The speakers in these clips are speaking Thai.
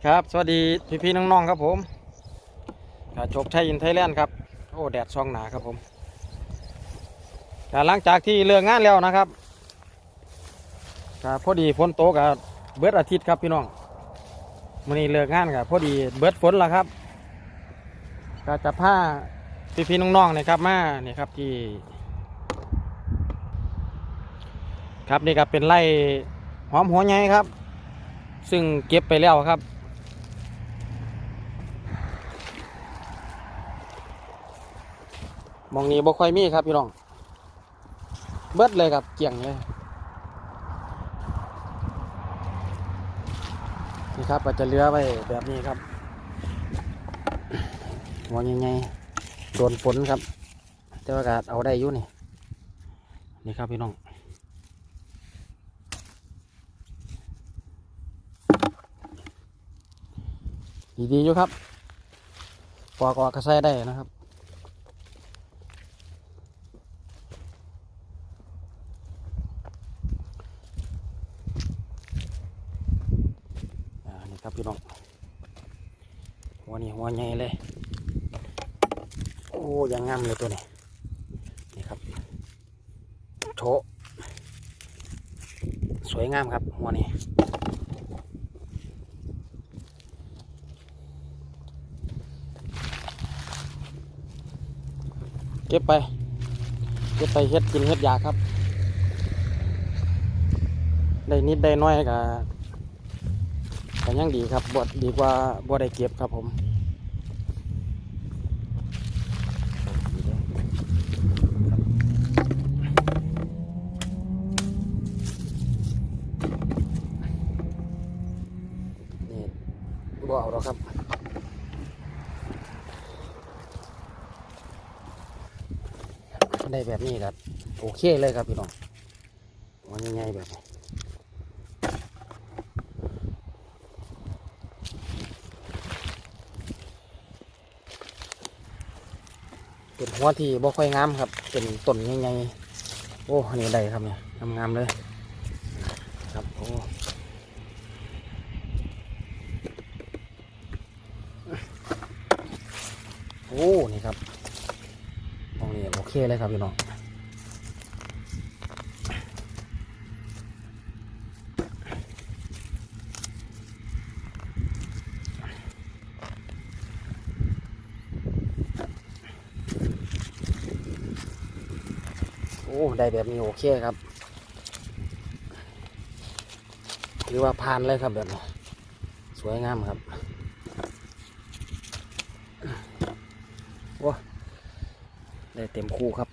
ดีครับ สวัสดีพี่พี่น้องๆครับผมกาโชคชัยอินไทยแลนด์ครับ โอ้แดดช่องหนาครับผมกาหลังจากที่เลิกงานแล้วนะครับกาพอดีฝนโตกับเบิร์ดอาทิตย์ครับพี่น้องมื่อนี้เลิกงานกับพอดีเบิร์ดฝนแล้วครับกาจะผ้าพี่พี่น้องๆนะครับมาเนี่ยครับที่ ครับนี่ครับเป็นไร่หอมหัวใหญ่ครับ ซึ่งเก็บไปแล้วครับ มองนี้บ่ค่อยมีครับพี่น้อง เบิดเลยครับเกี่ยงเลยนี่ครับก็จะเลือไว้แบบนี้ครับหัวใหญ่ๆโดนฝนครับ แต่ว่าก็เอาได้อยู่นี่ นี่ครับพี่น้องดีๆอยู่ครับปอกออกกระใส่ได้นะครับ อ่า นี่ครับ พี่น้องหัวนี่หัวใหญ่เลย โอ้ยังงามเลยตัวนี้นี่ครับโชสวยงามครับหัวนี้เก็บไป เก็บไปเฮ็ดกินเฮ็ดยาครับ ได้นิดได้น้อยก็ ก็ยังดีครับบดดีกว่าบ่ได้เก็บครับผมนี่บ่เอาหรอกครับได้แบบนี้ครับโอเคเลยครับพี่น้องวันง่ายๆแบบนี้เป็น หัวที่บ่ค่อยงามครับ เป็นต้นใหญ่ๆโอ้อันนี้ได้ครับเนี่ยงามๆเลยครับโอ้โอ้นี่ครับตรงนี้โอเคเลยครับพี่น้อง ได้แบบนี้โอเคครับหรือว่าผ่านเลยครับแบบนี้สวยงามครับว้าได้เต็มคู่ครับ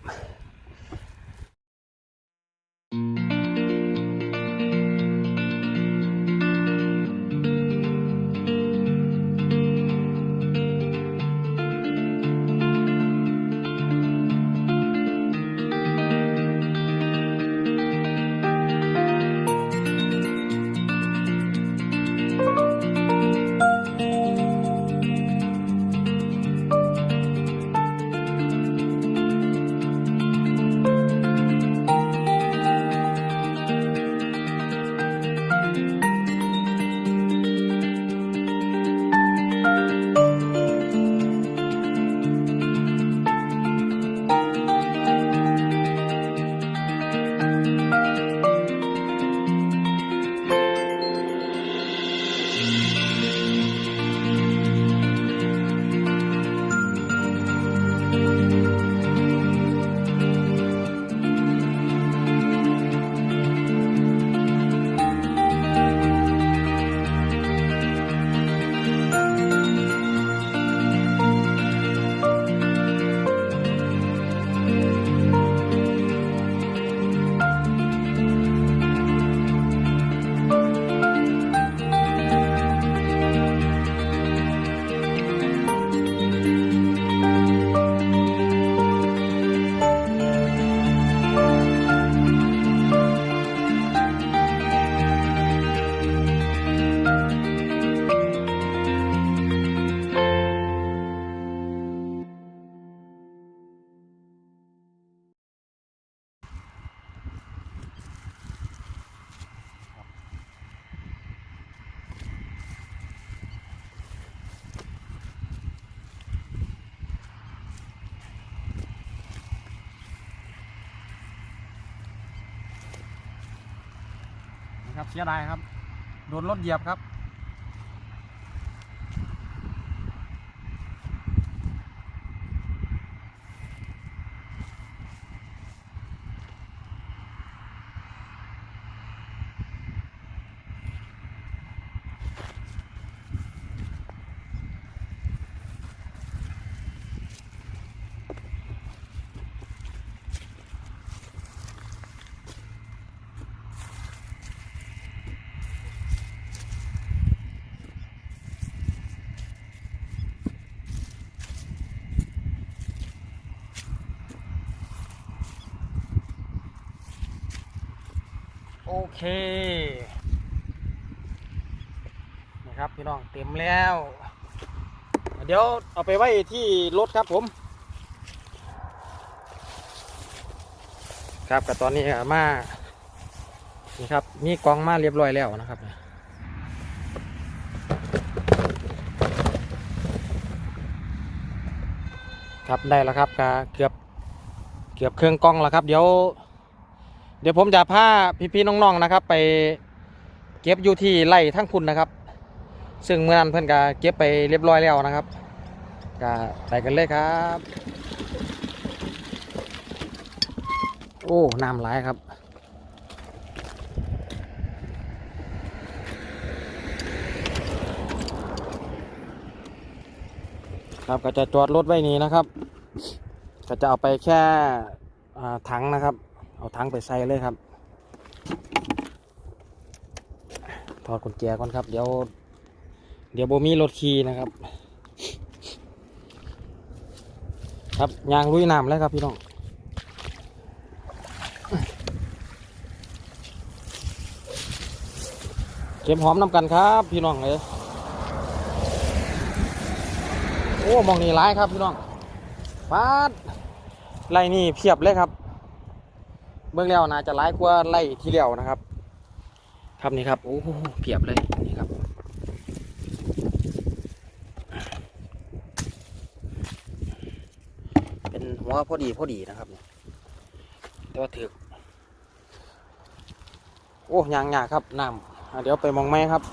สียดายครับ โดนรถเหยียบครับ เคนะครับพี่น้องเต็มแล้ว เดี๋ยวเอาไปไว้ที่รถครับผม ครับกับตอนนี้มานี่ครับมีกองมาเรียบร้อยแล้วนะครับครับได้แล้วครับกเกือบเกือบเครื่องกล้องแล้วครับ เดี๋ยว เดี๋ยวผมจะพาพี่ๆน้องๆนะครับ ไปเก็บอยู่ที่ไร่ทั้งคุณนะครับ ซึ่งเมื่อนั้นเพื่อนก็เก็บไปเรียบร้อยแล้วนะครับก็ไปกันเลยครับ โอ้น้ำไหลายครับครับก็จะจอดรถไว้นี้นะครับ ก็จะเอาไปแค่ถังนะครับ เอาถังไปใส่เลยครับ ถอดกุญแจก่อนครับ เดี๋ยว เดี๋ยวโบมีรถขี่นะครับ ครับยางลุยน้ำแล้วครับพี่น้องเก็บหอมน้ำกันครับ พี่น้องเลยโอ้มองนี่ร้ายครับพี่น้องฟาดไล่นี่เพียบเลยครับ เบื้องแล้วน่าจะร้ายกว่าไล่ที่แล้วนะครับ ครับนี่ครับโอ้โหเพียบเลยนี่ครับเป็นหัวพอดีพอดีนะครับแต่ว่าถือโอ้ยางยาครับน้ำเดี๋ยวไปมองไม้ครับ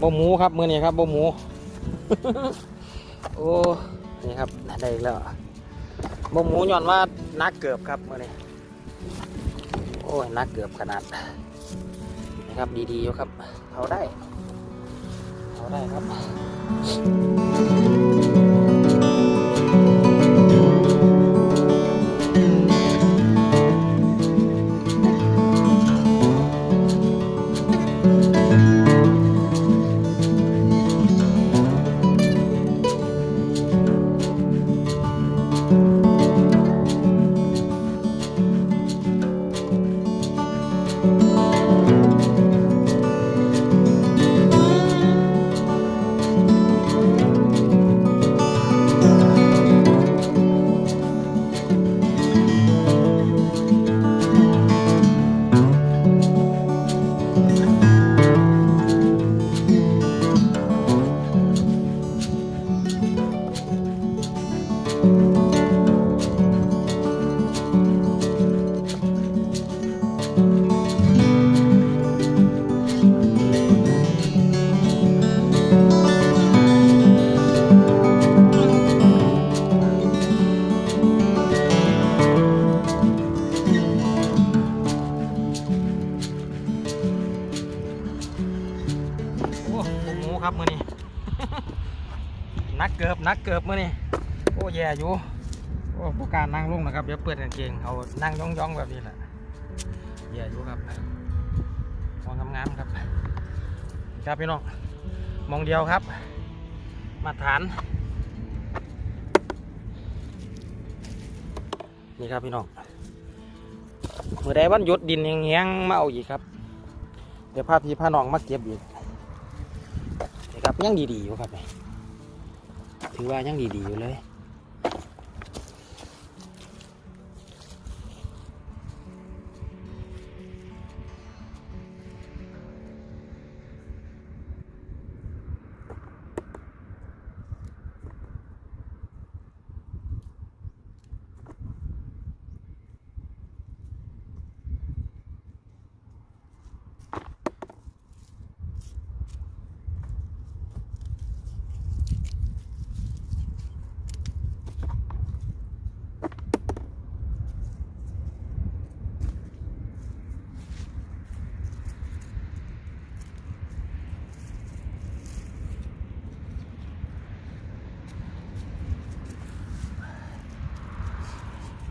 บ่หมูครับมือนี้ครับบ่หมู โอ้ นี่ครับได้อีกแล้วบ่หมูย้อนว่านักเกือบครับมือนี้ โอ้ยนักเกือบขนาดนะครับดีๆอยู่ครับเขาได้เขาได้ครับ ครับมือนี้ นักเกือบนักเกือบมือนี้โอ้แย่อยู่โอ้พวกการนั่งลงนะครับเดี๋ยวเปิดกางเกงเอานั่งย่องๆแบบนี้แหละแย่อยู่ครับมองงามๆครับครับพี่น้องมองเดียวครับ มาฐานนี่ครับพี่น้องเมื่อใดวันหยุดดินแห้งๆมาเอาอีกครับ เดี๋ยวพาพี่พาน้องมาเก็บอีก นี่ครับยังดีๆอยู่ครับนี่ถือว่ายังดีๆอยู่เลย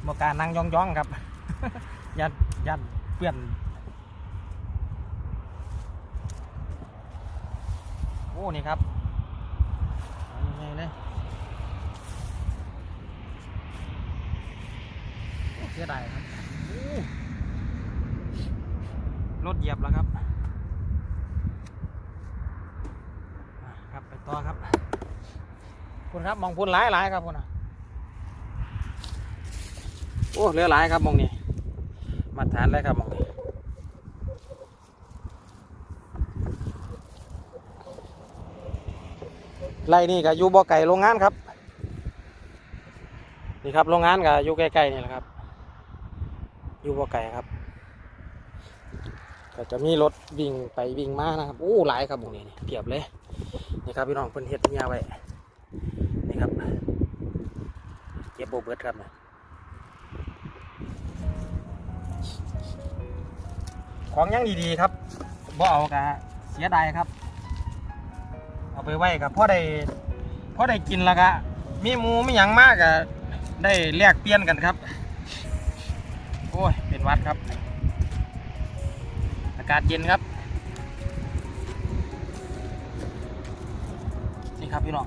บกานั่งย่องๆครับ ยันยันเพื่อนโอ้นี่ครับเอายังไงเลยเสียดายครับรถเหยียบแล้วครับครับไปต่อครับคุณครับมองพุ่นหลายหลายๆครับคุณอะ โอ้เหลือหลายครับมองนี้มาทานเลยครับมองนี้ไรนี่ก็อยู่บ่อไก่โรงงานครับ นี่ครับโรงงานก็อยู่ใกล้ๆนี่แหละครับ อยู่บ่อไก่ครับก็จะมีรถวิ่งไปวิ่งมานะครับโอ้หลายครับมองนี้นี่เพียบเลยนี่ครับพี่น้องเพิ่นเฮ็ดเนี่ยไว้นี่ครับเก็บโบเบิร์ดครับเนี่ย ของยังดีๆครับบ่เอากะเสียดายครับ เอาไปไว้กับพ่อได้พ่อได้กินแล้วกะมีหมูมีหยังมากกะได้แลกเปลี่ยนกันครับ โอ้ย เป็นวัดครับ อากาศเย็นครับ นี่ครับพี่น้อง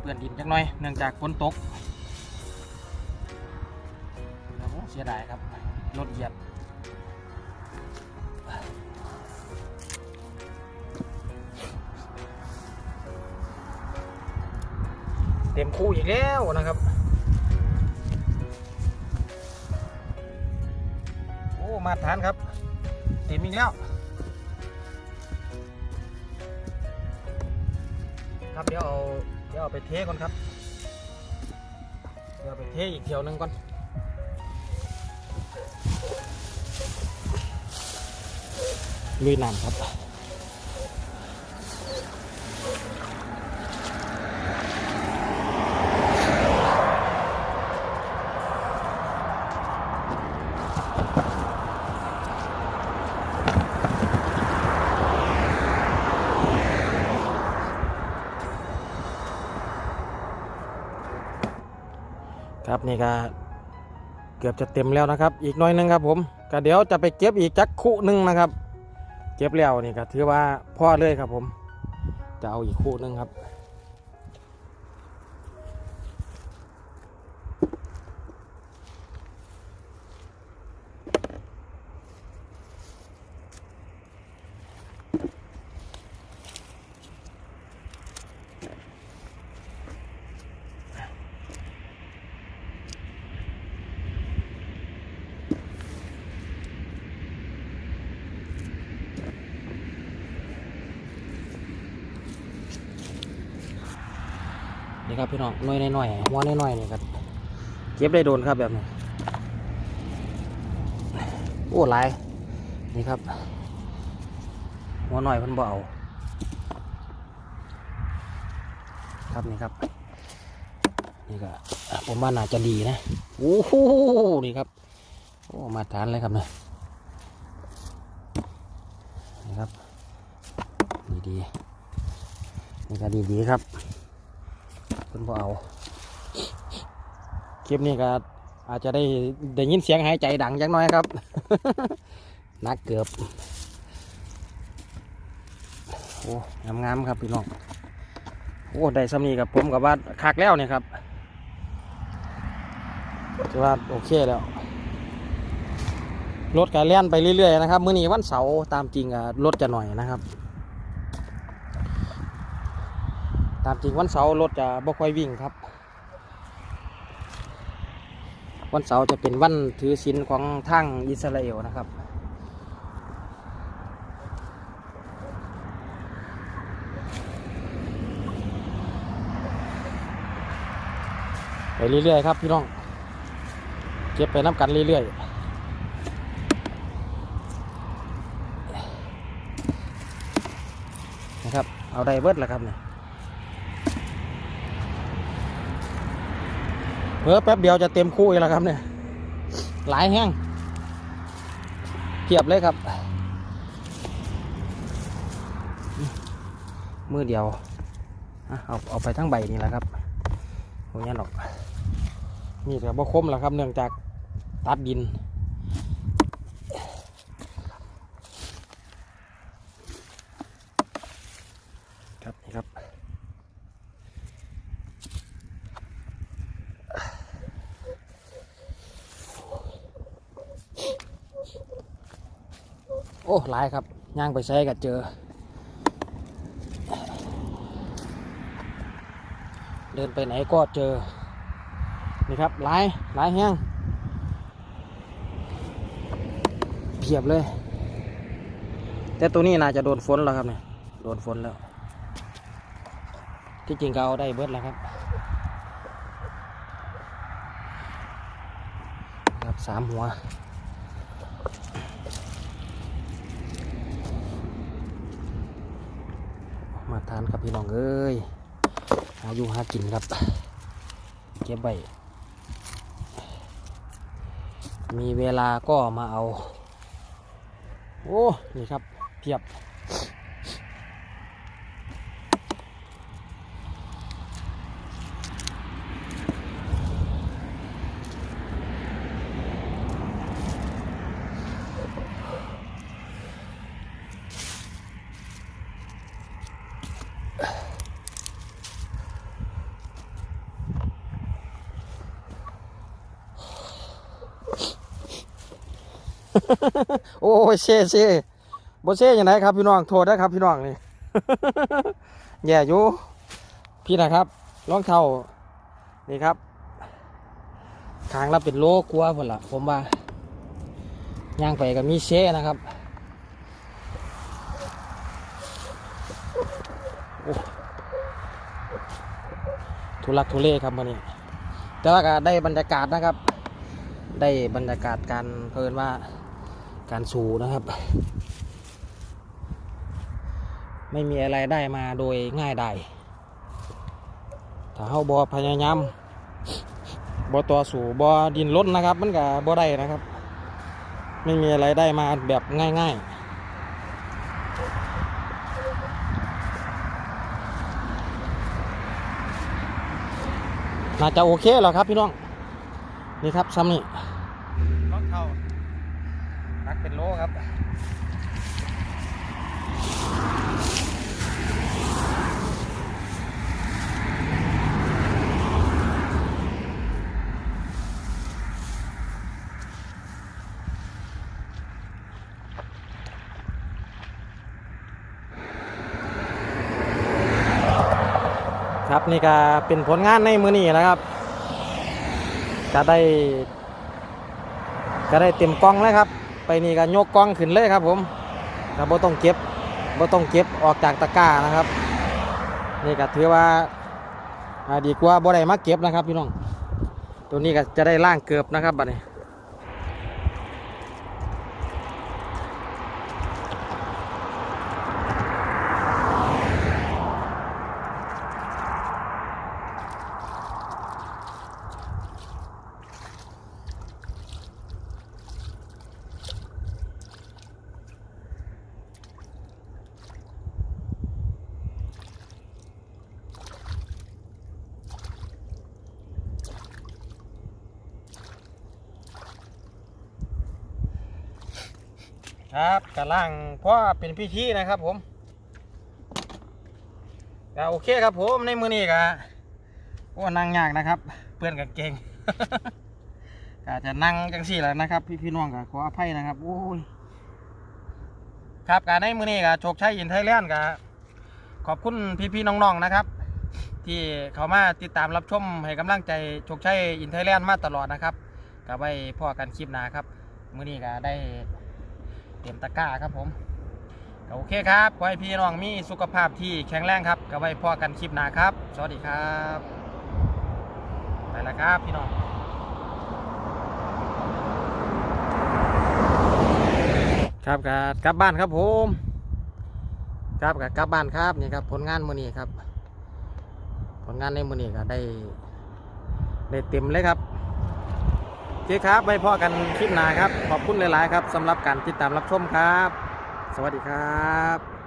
เปื่อนดินจักหน่อย เนื่องจากฝนตก สียดายครับรถเหยียบเต็มคู่อีกแล้วนะครับ โอ้ มาฐานครับ เต็มอีกแล้ว ครับเดี๋ยวเอาเดี๋ยวเอาไปเทก่อนครับ เดี๋ยวไปเทอีกเที่ยวหนึงก่อน ลุยน้ำครับครับนี่ก็เกือบจะเต็มแล้วนะครับ อีกหน้อยหนึงครับผมก็เดี๋ยวจะไปเก็บอีกจักคู่หนึ่งนะครับ เก็บแล้วนี่ก็ถือว่าพ่อเลยครับผม จะเอาอีกคู่หนึ่งครับ ครับพี่น้องน้อยน้อยๆหัวน้อยๆนี่ครับเก็บได้โดนครับแบบนี้โอ้หลายนี่ครับหัวน้อยเพิ่นเอาครับนี่ครับ นี่ก็ผมว่าน่าจะดีนะโอ้โหนี่ครับโอ้มาฐานเลยครับเนี่ยนี่ครับดีดีๆนี่ก็ดีดีๆครับ เพิ่นบ่เอาคลิปนี้ก็อาจจะได้ได้ยินเสียงหายใจดังจังน้อยครับ นักเกือบโอ้งามๆครับพี่น้องโอ้ได้สำนีกับผมกับว่าคักแล้วเนี่ยครับถือว่าโอเคแล้วรถก็เล่นไปเรื่อยๆนะครับมื้อนี้วันเสาร์ตามจริงอะรถจะหน่อยนะครับ ตามจริงวันเสาร์รถจะบ่ค่อยวิ่งครับ วันเสาร์จะเป็นวันถือศีลของทางอิสราเอลนะครับไปเรื่อยๆครับพี่น้อง เก็บไปน้ำกันเรื่อยๆนะครับ เอาได้เบิดแล้วครับเนี่ย เพิ่แป๊บเดียวจะเต็มคู่อีกแล้วครับเนี่ย หลายแห้งเทียบเลยครับ มือเดียวอะเอาเอาไปทั้งใบนี่แหละครับโอ้ยหรอกนี่แต่บ่คมแล้วครับ เนื่องจากตัดดิน ครับนี่ครับ โอ้หลายครับย่างไปใช้ก็เจอ เดินไปไหนก็เจอ นี่ครับหลายหลายแห้งเพียบเลย แต่ตัวนี้น่าจะโดนฝนแล้วครับเนี่ยโดนฝนแล้ว ที่จริงก็เอาได้เบิดแล้วครับครับสามหัว มา ทานครับพี่น้องเอ้ยหาอยู่หากินครับ เก็บใบมีเวลาก็มาเอา โอ้ นี่ครับเพียบ โอ้เซ่เซ่บ่เซ่ยังไงครับพี่น้องโทษนะครับพี่น้องนี่แย่อยู่พี่นะครับรองเท้านี่ครับทางเราเป็นโลกลัวหมดละผมว่าย่างไปก็มีเซ่นะครับ ทุลักทุเลครับวันนี้ แต่ว่าก็ได้บรรยากาศนะครับ ได้บรรยากาศการเพลินว่าการสูนะครับ ไม่มีอะไรได้มาโดยง่ายได้ถ้าเฮาบอพยายามบอตัวสู่บอดินล้นนะครับ มันก็บอได้นะครับ ไม่มีอะไรได้มาแบบง่าย ๆ น่าจะโอเคแล้วครับพี่น้อง นี่ครับซ้ำนี่ล็อกเท้านักเป็นโลครับ ครับนี่ก็เป็นผลงานในมือนี้นะครับก็ได้ก็ได้เต็มกล้องแล้วครับ ไปนี่ก็ยกกล้องขึ้นเลยครับ ผมก็บ่ต้องเก็บบ่ต้องเก็บออกจากตะกร้านะครับนี่ก็ถือว่าอ่าดีกว่าบ่ได้มาเก็บนะครับพี่น้องตัวนี้ก็จะได้ล่างเกือบนะครับบัดนี้ ครับกระล่างเพราะเป็นพิธีนะครับผมก็โอเคครับผมในมือนี้ก็โอ้นางยากนะครับเพื่อนกับเก่งก็จะนั่งจังสี่แหละนะครับ พี่พี่น้องก็ขออภัยนะครับโอ้ยครับการในมือนี้ก็โชคชัยอินไทยแลนด์ก็ขอบคุณพี่พี่น้องๆนะครับ ที่เขามาติดตามรับชมให้กำลังใจโชคชัยอินไทยแลนด์มาตลอดนะครับก็ไว้พ่อกันคลิปหน้าครับมือนี้ก็ได้ เตรียมตะกร้าครับผมก็โอเคครับขอให้พี่น้องมีสุขภาพที่แข็งแรงครับก็ไว้พ่อกันคลิปหน้าครับ สวัสดีครับไปแล้วครับพี่น้องครับกกลับบ้านครับผมครับกกลับบ้านครับนี่ครับผลงานมือนี้ครับ ผลงานในมือนี้ก็ได้ได้เต็มเลยครับ เคครับไว้พอกันคลิปหน้าครับ ขอบคุณหลาย ๆ ครับสำหรับการติดตามรับชมครับ สวัสดีครับ